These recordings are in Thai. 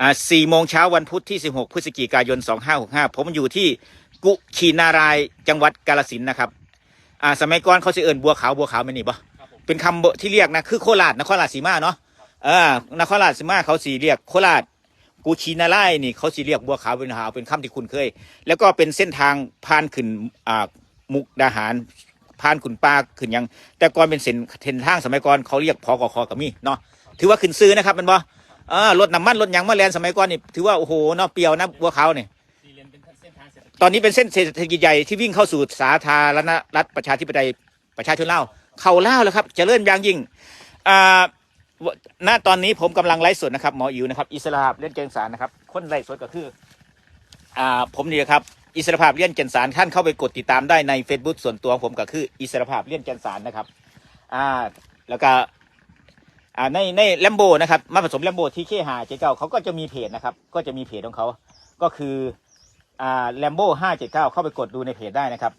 อ่าสี่โมงเช้าวันพุธที่ 16 พฤศจิกายน 2565 ผมอยู่ที่กุชินารายจังหวัดกาลสินธุ์นะครับอ่าสมัยก่อนเขาจะเอิ่นบัวขาวบัวขาวไม่นี่ปะครับผมเป็นคำที่เรียกนะคือโคราชนครราชสีมาเนาะเออนครราชสีมาเขาสีเรียกโคราชกุชินารายนี่เขาสีเรียกบัวขาวเป็นหาวเป็นคำที่คุณเคย แล้วก็เป็นเส้นทางผ่านขึ้นอ่ามุกดาหารผ่านขุนปลาขึ้นหยัง แต่ก่อนเป็นเส้นเส้นทางสมัยก่อนเขาเรียกพอกคกับมีเนาะถือว่าขึ้นซื้อนะครับแมันบ่ เออรถน้ำมันรถยังมาแลนสมัยก่อนนี่ถือว่าโอ้โหเนาะเปรียวนะบัวขาวนี่สี่เลนเป็นเส้นทางเศรษฐกิจตอนนี้เป็นเส้นเศรษฐกิจใหญ่ที่วิ่งเข้าสู่สาธารณรัฐประชาธิปไตยประชาชนเล่าวเข้าเล่าวแล้วครับเจริญอย่างยิ่งอ่าณตอนนี้ผมกำลังไลฟ์สดนะครับหมออิวนะครับอิสระภาพเล่นเกงสารนะครับคนไลฟ์สดก็คืออ่าผมนี่ครับอิสระภาพเลี่ยนเจนสารท่านเข้าไปกดติดตามได้ใน Facebook ส่วนตัวของผมก็คืออิสระภาพเลี่ยนเจนสารนะครับอ่าแล้วก็ อ่าในในแลมโบนะครับมาผสมแลมโบที่เคหาเจ๊เก้าเขาก็จะมีเพจนะครับ ก็จะมีเพจของเขา ก็คืออ่าแลมโบห้าเจ็ดเก้าเข้าไปกดดูในเพจได้นะครับ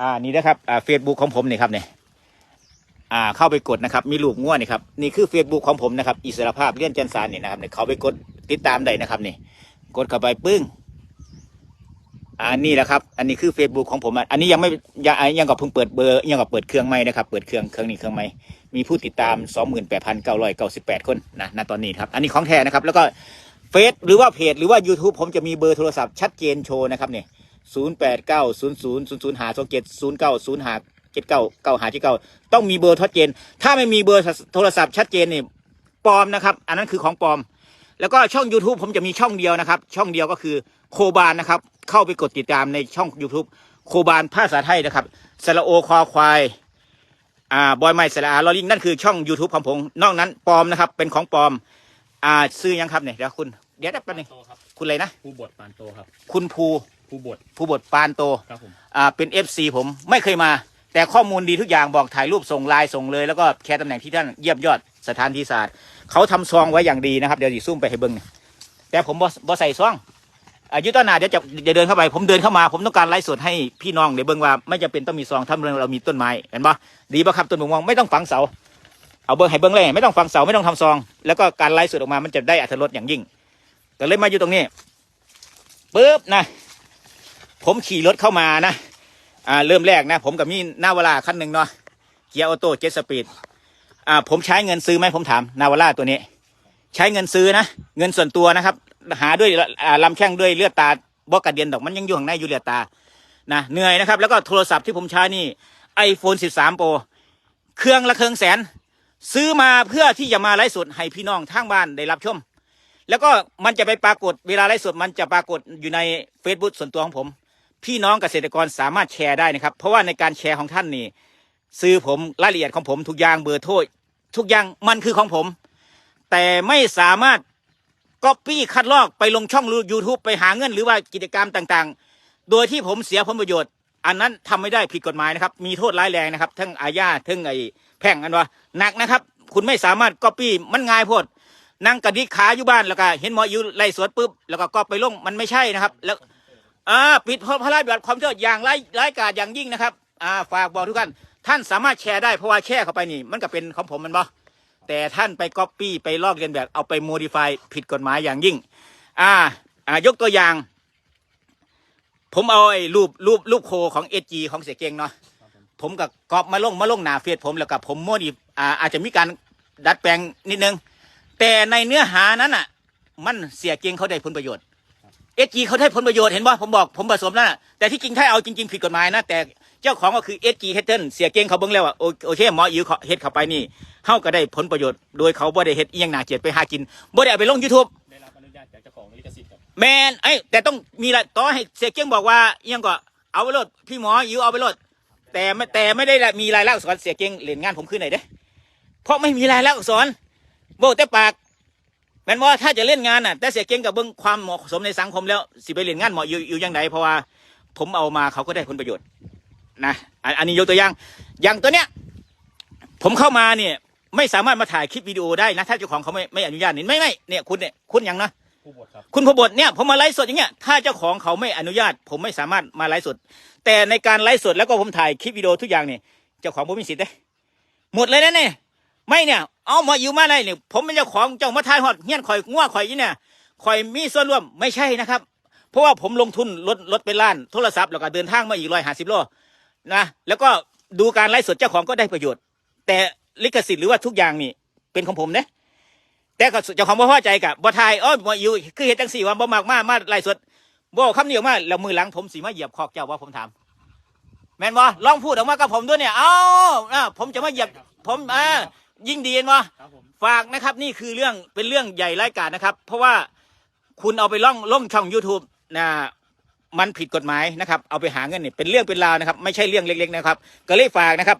อ่านี่นะครับอ่าเฟซบุ๊กของผมเนี่ยครับเนี่ยอ่าเข้าไปกดนะครับ มีลูกง่วนี่ครับนี่คือเฟซบุ๊กของผมนะครับ อิสระภาพเลี่ยนจันทร์สารนี่นะครับเนี่ยเขาไปกดติดตามได้นะครับนี่กดเข้าไปปึ้งอ่านี่แหละครับ อันนี้คือเฟซบุ๊กของผม อันนี้ยังไม่ยังยังก็เพิ่งเปิดเบอร์ยังก็เปิดเครื่องใหม่นะครับ เปิดเครื่องเครื่องนี้เครื่องใหม่ มีผู้ติดตาม 28,998 คนนะณตอนนี้ครับ อันนี้ของแท้นะครับ แล้วก็เฟซหรือว่าเพจหรือว่า YouTube ผมจะมีเบอร์โทรศัพท์ชัดเจนโชว์นะครับเนี่ยศูนย์แปดเก้าศูนย์ศูนย์ศูนย์หาสองเจ็ดศูนย์เก้าศูนย์หาเจ็ดเก้าเก้าหาเจ็ดเก้าต้องมีเบอร์ชัดเจน ถ้าไม่มีเบอร์โทรศัพท์ชัดเจนเนี่ยปลอมนะครับ อันนั้นคือของปลอม แล้วก็ช่อง YouTube ผมจะมีช่องเดียวนะครับ ช่องเดียวก็คือโคบานนะครับ เข้าไปกดติดตามในช่อง YouTube โคบานภาษาไทยนะครับสระโอคอควาย อ่าบอยไม้สระอาลอลิงนั่นคือช่อง YouTube ของผม นอกนั้นปลอมนะครับ เป็นของปลอม อ่าซื้อยังครับเนี่ยเดี๋ยวคุณเดี๋ยวแป๊บนึงโตครับคุณอะไรนะผู้บทปานโตครับ คุณภูผู้บทภูบทปานโตครับผมอ่าเป็น FC ผมไม่เคยมา แต่ข้อมูลดีทุกอย่างบอกถ่ายรูปส่งไลน์ส่งเลย แล้วก็แชร์ตำแหน่งที่ท่านเยี่ยมยอดสถานที่ศาสตร์เขาทำซองไว้อย่างดีนะครับ เดี๋ยวดิซุ่มไปให้เบิ้งแต่ผมบอบอใส่ซอง อายุต้นนาเดี๋ยวจะจะเดินเข้าไป ผมเดินเข้ามา ผมต้องการไลฟ์สดให้พี่น้องเดี๋ยวเบิ้งว่าไม่จำเป็นต้องมีซองถ้าเรามีต้นไม้เห็นปะดีปะครับต้นมะม่วงไม่ต้องฝังเสาเอาเบิ้งให้เบิ้งเลยไม่ต้องฝังเสาไม่ต้องทำซอง แล้วก็การไลฟ์สดออกมามันจะได้อรรถรสอย่างยิ่งก็เลยมาอยู่ตรงนี้ปุ๊บนะ ผมขี่รถเข้ามานะอ่าเริ่มแรกนะ ผมกับมีนาวาร่าคันหนึ่งเนาะเกียร์ออโต้เจ็ตสปีดอ่าผมใช้เงินซื้อไหมผมถามนาวาร่าตัวนี้ ใช้เงินซื้อนะเงินส่วนตัวนะครับ หาด้วยอ่าลำแข้งด้วยเลือดตาบอกกระเด็นดอกมันยังอยู่ข้างในอยู่เลือดตานะเหนื่อยนะครับ แล้วก็โทรศัพท์ที่ผมใช้นี่ iPhone 13 Pro เครื่องละเครื่องแสน ซื้อมาเพื่อที่จะมาไลฟ์สดให้พี่น้องทางบ้านได้รับชม แล้วก็มันจะไปปรากฏเวลาไลฟ์สดมันจะปรากฏอยู่ใน Facebook ส่วนตัวของผม พี่น้องเกษตรกรสามารถแชร์ได้นะครับ เพราะว่าในการแชร์ของท่านนี่ซื้อผมรายละเอียดของผมทุกอย่างเบอร์โทรทุกอย่างมันคือของผม แต่ไม่สามารถ ก๊อปปี้คัดลอกไปลงช่อง YouTube ไปหาเงินหรือว่ากิจกรรมต่างๆ โดยที่ผมเสียผลประโยชน์ อันนั้นทำไม่ได้ผิดกฎหมายนะครับ มีโทษร้ายแรงนะครับ ทั้งอาญาทั้งไอ้แพ่งอันว่าหนักนะครับ คุณไม่สามารถก๊อปปี้มันง่ายโพดนั่งกระดิกขาอยู่บ้านแล้วก็เห็นหมออยู่ไล่สวนปุ๊บแล้วก็ก๊อปไปลงมันไม่ใช่นะครับ แล้วอ่าปิดพระราชบัญญัติความเชื่ออย่างร้ายร้กาจอย่างยิ่งนะครับอ่าฝากบอกทุกท่านท่านสามารถแชร์ได้เพราะว่าแชร์เข้าไปนี่ มันก็เป็นของผมมันบ่ แต่ท่านไปก๊อปปี้ไปลอกเลียนแบบเอาไปโมดิฟายผิดกฎหมายอย่างยิ่ง อ่า อ่ายกตัวอย่าง ผมเอาไอ้รูปรูปรูปโคของเอจีของเสียเก่งเนาะผมกับก๊อบมาลงมาลงหนาเฟซผมแล้วกับผมโมดิอ่าอาจจะมีการดัดแปลงนิดนึง แต่ในเนื้อหานั้นอะ มันเสียเก่งเขาได้ผลประโยชน์เอจีเขาได้ผลประโยชน์เห็นป่ะผมบอกผมผสมนั่นน่ะแต่ที่จริงถ้าเอาจริง ๆ ผิดกฎหมายนะแต่ เจ้าของก็คือเอจีเฮดเทนเสียเก่งเขาเบิ่งแล้วว่าโอโอเคหมออิวเขาเฮ็ดเข้าไปนี่เขาก็ได้ผลประโยชน์โดยเขาบ่ได้เฮ็ดอีหยังน่าเกลียดไปหากินบ่ได้เอาไปลง YouTube ได้รับอนุญาตจากเจ้าของลิขสิทธิ์ครับแมนไอ้ยแต่ต้องมีละต่อให้เสียเก่งบอกว่าอิหยังก็เอาไปโลดพี่หมออิวเอาไปโลดแต่ไม่แต่ไม่ได้ละมีรายลักษณ์อักษรเสียเก่งเล่นงานผมขึ้นไหนเด้ เพราะไม่มีรายลักษณ์อักษรโบแต่ปากแม่นว่าถ้าจะเล่นงานน่ะแต่เสียเก่งกับเบิ้งความเหมาะสมในสังคมแล้วสิไปเล่นงานเหมาะอยู่อยู่ยังไงเพราะว่าผมเอามาเขาก็ได้ผลประโยชน์ นะอันอันนี้ยกตัวอย่าง อย่างตัวเนี้ย ผมเข้ามาเนี่ย ไม่สามารถมาถ่ายคลิปวิดีโอได้นะ ถ้าเจ้าของเขาไม่ไม่อนุญาตนี่ไม่ไม่เนี่ยคุณเนี่ยคุณอย่างนะผู้บทครับคุณพบทเนี่ยผมมาไลฟ์สดอย่างเงี้ยถ้าเจ้าของเขาไม่อนุญาต ผมไม่สามารถมาไลฟ์สด แต่ในการไลฟ์สดแล้วก็ผมถ่ายคลิปวิดีโอทุกอย่างเนี่ยเจ้าของผมมีสิทธิ์เด้หมดเลยนะเนี่ยไม่เนี่ยเอามาอยู่มาไหนเนี่ยผมเป็นเจ้าของเจ้ามาทายฮอดเฮียนข่อยงัวข่อยยี่เนี่ยข่อยมีส่วนร่วมไม่ใช่นะครับ เพราะว่าผมลงทุนรถรถเป็นล้านโทรศัพท์แล้วก็เดินทางมาอีกร้อยห้าสิบโล นะแล้วก็ดูการไลฟ์สดเจ้าของก็ได้ประโยชน์ แต่ลิขสิทธิ์หรือว่าทุกอย่างนี่เป็นของผมนี่ยแต่เจ้าของบ่พอใจกับบ่ทายอ้อบ่อยู่คือเฮ็ดจังสี่ว่าบ่มากมามาไลฟ์สดบ่คำนี้ออกมาแล้วมือหลังผมสิมาเหยียบคอกเจ้าว่าผมถามแม่นบ่ลองพูดออกมากับผมด้วยเนี่ย เอ้าอ่าผมจะมาเหยียบผมอ่ายิ่งดีเห็นบ่ครับผมฝากนะครับ นี่คือเรื่องเป็นเรื่องใหญ่รายการนะครับ เพราะว่าคุณเอาไปล่องล่องช่อง YouTube นะ มันผิดกฎหมายนะครับเอาไปหาเงินเนี่ยเป็นเรื่องเป็นราวนะครับ ไม่ใช่เรื่องเล็กๆนะครับ ก็เลยฝากนะครับ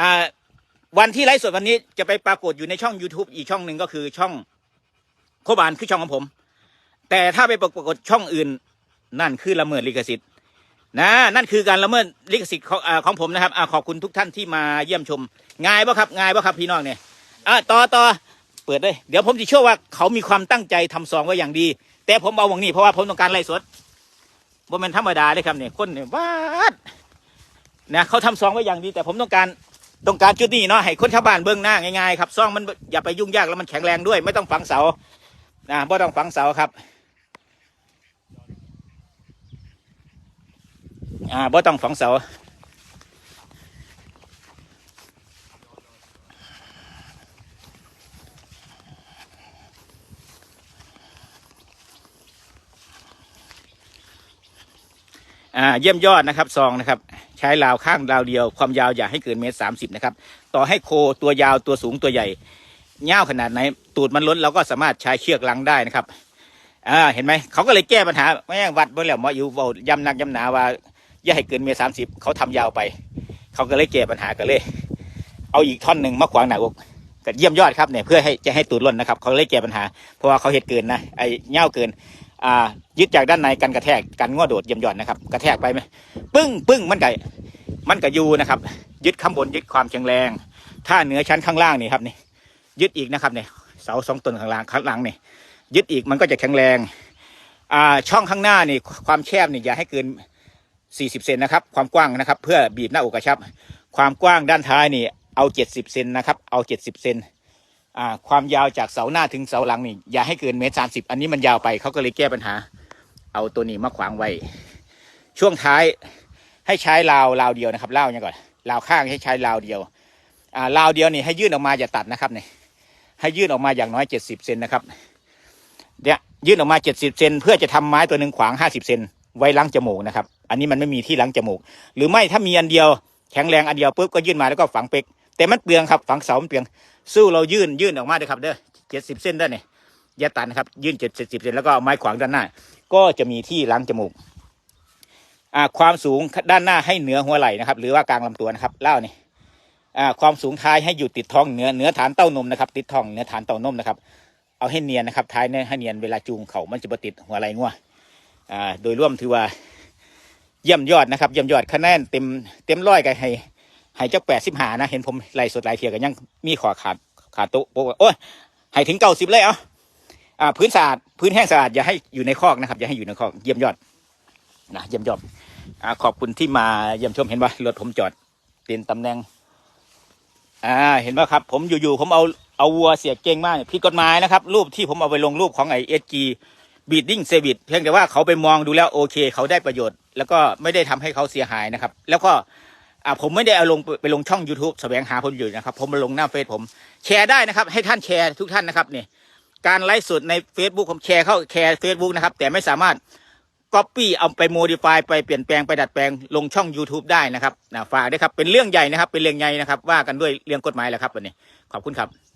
อ่าวันที่ไลฟ์สดวันนี้จะไปปรากฏอยู่ในช่อง YouTube อีกช่องหนึ่งก็คือช่องโคบานคือช่องของผม แต่ถ้าไปปรากฏช่องอื่น นั่นคือละเมิดลิขสิทธิ์นะนั่นคือการละเมิดลิขสิทธิ์ของของผมนะครับอขอบคุณทุกท่านที่มาเยี่ยมชมง่ายป่ะครับง่ายป่ะครับพี่น้องเนี่ยอะต่อต่อเปิดเลยเดี๋ยวผมจะเชื่อว่าเขามีความตั้งใจทำซองไว้อย่างดี แต่ผมเอาหวังนี้เพราะว่าผมต้องการไล่สด บ่แมันธรรมดาเลยครับเนี่ยคนเนี่ยวาดนะเขาทำซองไว้อย่างดีแต่ผมต้องการต้องการจุดนี้เนาะให้คนชาวบ้านเบื้องหน้าง่ายๆครับซองมันอย่าไปยุ่งยากแล้วมันแข็งแรงด้วย ไม่ต้องฝังเสานะไม่ต้องฝังเสาครับอ่าบ่ต้องฝังเสา เยี่ยมยอดนะครับซองนะครับ ใช้ราวข้างราวเดียว ความยาวอย่าให้เกินเมตรสามสิบนะครับ ต่อให้โคตัวยาวตัวสูงตัวใหญ่เง่าวขนาดไหน ตูดมันล้นเราก็สามารถใช้เชือกลังได้นะครับอ่าเห็นไหมเขาก็เลยแก้ปัญหาไม่งวัดบ่แล้วมออยู่เว้าย้ำนักย้ำหนาว่า อย่าให้เกินเมตรสามสิบเขาทำยาวไป เขาก็เลยแก้ปัญหากันเลย เอาอีกท่อนหนึ่งมาขวางหน้าอกก็เยี่ยมยอดครับเนี่ยเพื่อให้จะให้ตูดล้นนะครับ เขาเลยแก้ปัญหาเพราะว่าเขาเห็ดเกินนะไอ้เง่าวเกิน อ่ายึดจากด้านในกันกระแทกกันง้อโดดเยี่ยมยอดนะครับกระแทกไปไหมปึ้งปึ้งมันไก่มันก็อยู่นะครับ ยึดข้างบนยึดความแข็งแรง ถ้าเหนือชั้นข้างล่างนี่ครับนี่ยึดอีกนะครับเนี่ยเสาสองต้นข้างล่างข้างหลังนี่ยึดอีกมันก็จะแข็งแรงอ่าช่องข้างหน้านี่ความแคบนี่อย่าให้เกิน 40เซนนะครับความกว้างนะครับ เพื่อบีบหน้าอกกระชับ ความกว้างด้านท้ายนี่เอา 70เซนนะครับเอา 70เซน ความยาวจากเสาหน้าถึงเสาหลังนี่อย่าให้เกินเมตรสามสิบอันนี้มันยาวไปเขาก็เลยแก้ปัญหา เอาตัวนี้มาขวางไว้ ช่วงท้ายให้ใช้ราวราวเดียวนะครับราวเนี่ยก่อนราวข้างให้ใช้ราวเดียวอ่าราวเดียวนี่ให้ยื่นออกมาอย่าตัดนะครับเนี่ยให้ยื่นออกมาอย่างน้อยเจ็ดสิบเซนนะครับเนี่ยยื่นออกมาเจ็ดสิบเซนเพื่อจะทำไม้ตัวหนึ่งขวางห้าสิบเซนไว้ล้างจมูกนะครับ อันนี้มันไม่มีที่ล้างจมูก หรือไม่ถ้ามีอันเดียวแข็งแรงอันเดียวปุ๊บก็ยื่นมาแล้วก็ฝังเป็กแต่มันเปลืองครับฝังเสามันเปลือง สู้เรายื่นยื่นออกมาเลยครับเด้อเจ็ดสิบเส้นได้เนี่ยอย่าตันครับ ยื่นเจ็ดสิบเซนแล้วก็เอาไม้ขวางด้านหน้า ก็จะมีที่ล้างจมูกอ่าความสูงด้านหน้าให้เหนือหัวไหล่นะครับ หรือว่ากลางลำตัวนะครับเล่านี่อ่าความสูงท้ายให้อยู่ติดท้องเหนือเหนือฐานเต้านมนะครับ ติดท้องเหนือฐานเต้านมนะครับ เอาให้เนียนนะครับ ท้ายเนี่ยให้เนียนเวลาจูงเขามันจะมาติดหัวไหล่งัวอ่าโดยรวมถือว่าเยี่ยมยอดนะครับเยี่ยมยอดคะแนนเต็มเต็มร้อยกันให้ ให้เจ้าแปดสิบหานะ เห็นผมไล่สดไล่เทียกันยังมีขอขาดขาดโต๊ะโป๊ะโอ้ยให้ถึงเก้าสิบเลยเอาอ่าพื้นสะอาดพื้นแห้งสะอาดอย่าให้อยู่ในคอกนะครับ อย่าให้อยู่ในคอกเยี่ยมยอดนะเยี่ยมยอดอ่าขอบคุณที่มาเยี่ยมชมเห็นว่ารถผมจอดเป็นตำแหน่งอ่าเห็นว่าครับ ผมอยู่ๆผมเอาเอาวัวเสียเก่งมากผิดกฎหมายนะครับ รูปที่ผมเอาไปลงรูปของไอเอสจีบีดดิ้งเซวิตเพียงแต่ว่าเขาไปมองดูแล้วโอเค เขาได้ประโยชน์ แล้วก็ไม่ได้ทำให้เขาเสียหายนะครับ แล้วก็ อ่าผมไม่ได้เอาลงไปลงช่อง YouTube แสวงหาผลประโยชน์นะครับ ผมมาลงหน้าเฟซผมแชร์ได้นะครับ ให้ท่านแชร์ทุกท่านนะครับเนี่ยการไลฟ์สดใน Facebook ผมแชร์เข้าแชร์ Facebook นะครับ แต่ไม่สามารถก๊อปปี้เอาไปโมดิฟายไปเปลี่ยนแปลงไปดัดแปลงลงช่อง YouTube ได้นะครับนะฝากด้วยครับเป็นเรื่องใหญ่นะครับ เป็นเรื่องใหญ่นะครับ ว่ากันด้วยเรื่องกฎหมายแหละครับวันนี้ขอบคุณครับ